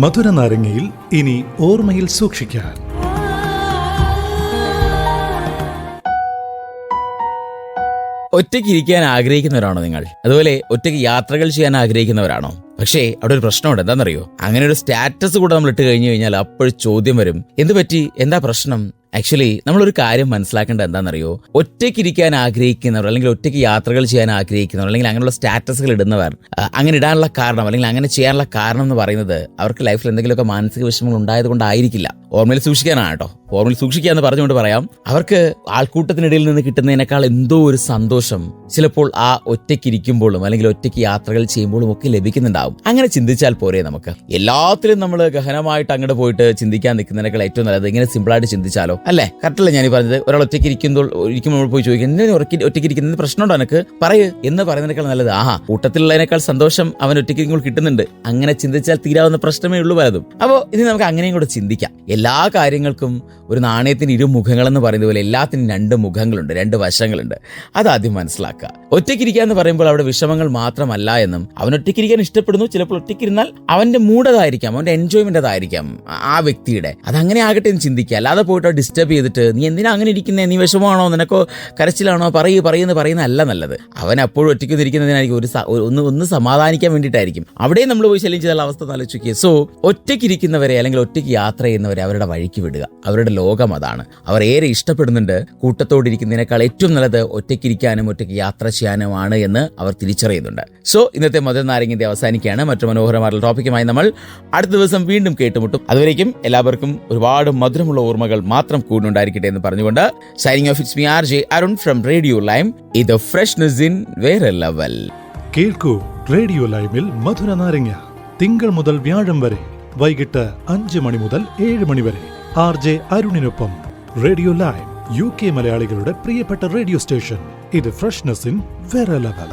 മധുര നാരങ്ങയിൽ ഇനി ഓർമ്മയിൽ സൂക്ഷിക്കാൻ. ഒറ്റയ്ക്ക് ഇരിക്കാൻ ആഗ്രഹിക്കുന്നവരാണോ നിങ്ങൾ? അതുപോലെ ഒറ്റയ്ക്ക് യാത്രകൾ ചെയ്യാൻ ആഗ്രഹിക്കുന്നവരാണോ? പക്ഷേ അവിടെ ഒരു പ്രശ്നമുണ്ട്. എന്താണെന്നറിയോ? അങ്ങനെ ഒരു സ്റ്റാറ്റസ് കൂടെ നമ്മൾ ഇട്ട് കഴിഞ്ഞു കഴിഞ്ഞാൽ അപ്പോൾ ചോദ്യം വരും. എന്ത് പറ്റി എന്താ പ്രശ്നം? ആക്ച്വലി നമ്മളൊരു കാര്യം മനസ്സിലാക്കേണ്ട എന്താണെന്നറിയോ? ഒറ്റയ്ക്ക് ഇരിക്കാൻ ആഗ്രഹിക്കുന്നവർ അല്ലെങ്കിൽ ഒറ്റയ്ക്ക് യാത്രകൾ ചെയ്യാൻ ആഗ്രഹിക്കുന്നവർ അല്ലെങ്കിൽ അങ്ങനെയുള്ള സ്റ്റാറ്റസുകൾ ഇടുന്നവർ അങ്ങനെ ഇടാനുള്ള കാരണം അല്ലെങ്കിൽ അങ്ങനെ ചെയ്യാനുള്ള കാരണം എന്ന് പറയുന്നത് അവർക്ക് ലൈഫിൽ എന്തെങ്കിലുമൊക്കെ മാനസിക വിഷമങ്ങൾ ഉണ്ടായത് കൊണ്ടായിരിക്കില്ല ഓർമ്മയിൽ സൂക്ഷിക്കാനാണ് കേട്ടോ. ഓർമ്മയിൽ സൂക്ഷിക്കുക എന്ന് പറഞ്ഞുകൊണ്ട് പറയാം. അവർക്ക് ആൾക്കൂട്ടത്തിനിടയിൽ നിന്ന് കിട്ടുന്നതിനേക്കാൾ എന്തോ ഒരു സന്തോഷം ചിലപ്പോൾ ആ ഒറ്റയ്ക്ക് ഇരിക്കുമ്പോഴും അല്ലെങ്കിൽ ഒറ്റയ്ക്ക് യാത്രകൾ ചെയ്യുമ്പോഴും ഒക്കെ ലഭിക്കുന്നുണ്ടാവും. അങ്ങനെ ചിന്തിച്ചാൽ പോരെ നമുക്ക്. എല്ലാത്തിലും നമ്മൾ ഗഹനമായിട്ട് അങ്ങോട്ട് പോയിട്ട് ചിന്തിക്കാൻ നിൽക്കുന്നതിനേക്കാൾ ഏറ്റവും നല്ലത് ഇങ്ങനെ സിമ്പിളായിട്ട് ചിന്തിച്ചാലോ? അല്ലേ? കറക്റ്റല്ലേ ഞാൻ പറഞ്ഞത്? ഒരാൾ ഒറ്റയ്ക്ക് ഇരിക്കുമ്പോൾ ഇരിക്കുമ്പോൾ പോയി ചോദിക്കും എന്തിനാ ഒറ്റയ്ക്ക് ഇരിക്കുന്നത്? പ്രശ്നമുണ്ടോ എനിക്ക് പറയ്. എന്ന് പറയുന്നതിനേക്കാൾ നല്ലത് ആഹാ കൂട്ടത്തിലുള്ളതിനേക്കാൾ സന്തോഷം അവൻ ഒറ്റയ്ക്ക് ഇരിക്കുമ്പോൾ കിട്ടുന്നുണ്ട്. അങ്ങനെ ചിന്തിച്ചാൽ തീരാവുന്ന പ്രശ്നമേ ഉള്ളൂ പലതും. അപ്പോൾ ഇനി നമുക്ക് അങ്ങനെയും കൂടെ ചിന്തിക്കാം. എല്ലാ കാര്യങ്ങൾക്കും ഒരു നാണയത്തിന് ഇരു മുഖങ്ങളെന്ന് പറയുന്നത് പോലെ എല്ലാത്തിനും രണ്ട് മുഖങ്ങളുണ്ട് രണ്ട് വശങ്ങളുണ്ട്. അത് ആദ്യം മനസ്സിലാക്കുക. ഒറ്റയ്ക്കിരിക്കുക എന്ന് പറയുമ്പോൾ അവിടെ വിഷമങ്ങൾ മാത്രമല്ല എന്നും അവൻ ഒറ്റയ്ക്കിരിക്കാൻ ഇഷ്ടപ്പെടുന്നു. ചിലപ്പോൾ ഒറ്റയ്ക്കിരുന്നാൽ അവന്റെ മൂടതായിരിക്കാം അവന്റെ എൻജോയ്മെന്റ് അതായിരിക്കാം ആ- വ്യക്തിയുടെ. അത് അങ്ങനെ ആകട്ടെ എന്ന് ചിന്തിക്കുക. അല്ലാതെ പോയിട്ട് ഡിസ്റ്റർബ് ചെയ്തിട്ട് നീ എന്തിനാ അങ്ങനെ ഇരിക്കുന്നത് നീ വിഷമമാണോ? നിനക്കോ കരച്ചിലാണോ? പറയൂ പറയുന്നു പറയുന്ന അല്ല നല്ലത്. അവൻ അപ്പോഴും ഒറ്റയ്ക്ക് ഇരിക്കുന്നതിനായിരിക്കും ഒരു ഒന്ന് ഒന്ന് സമാധാനിക്കാൻ വേണ്ടിയിട്ടായിരിക്കും. അവിടെ നമ്മൾ പോയി ശല്യം ചെയ്താൽ അവസ്ഥ നാലോചിക്കുക സോ ഒറ്റയ്ക്കിരിക്കുന്നവരെ അല്ലെങ്കിൽ ഒറ്റയ്ക്ക് യാത്ര ചെയ്യുന്നവരെ അവരുടെ വഴിക്ക് വിടുക. അവരുടെ ലോകം അതാണ്. അവർ ഏറെ ഇഷ്ടപ്പെടുന്നുണ്ട് കൂട്ടത്തോടിരിക്കുന്നതിനേക്കാൾ ഏറ്റവും നല്ലത് ഒറ്റയ്ക്കിരിക്കാനും ഒറ്റയ്ക്ക് യാത്ര ചെയ്യാനുമാണ് എന്ന് അവർ തിരിച്ചറിയുന്നുണ്ട്. സോ ഇന്നത്തെ മധുര നാരങ്ങിന്റെ അവസാനിക്കുകയാണ്. മറ്റു മനോഹരമായിട്ടുള്ള ടോപ്പിക്കുമായി നമ്മൾ അടുത്ത ദിവസം വീണ്ടും കേട്ടുമുട്ടും. അതുവരേക്കും എല്ലാവർക്കും ഒരുപാട് മധുരമുള്ള ഓർമ്മകൾ മാത്രം കൂടുന്നുണ്ടായിരിക്കട്ടെ എന്ന് പറഞ്ഞുകൊണ്ട് signing off it's me R J Arun from Radio Lime ഇത് ഫ്രഷ്നസ് ഇൻ വേറെ ലെവൽ കേൾക്കൂ റേഡിയോ ലൈമിൽ മധുര നാരങ്ങ. തിങ്കൾ മുതൽ വ്യാഴം വരെ. വൈകിട്ട് അഞ്ച് മണി മുതൽ ഏഴ് മണി വരെ ആർ ജെ അരുണിനൊപ്പം റേഡിയോ ലൈവ് യു കെ മലയാളികളുടെ പ്രിയപ്പെട്ട റേഡിയോ സ്റ്റേഷൻ ഇത് ഫ്രഷ്നസ് ഇൻ വേറെ ലെവൽ.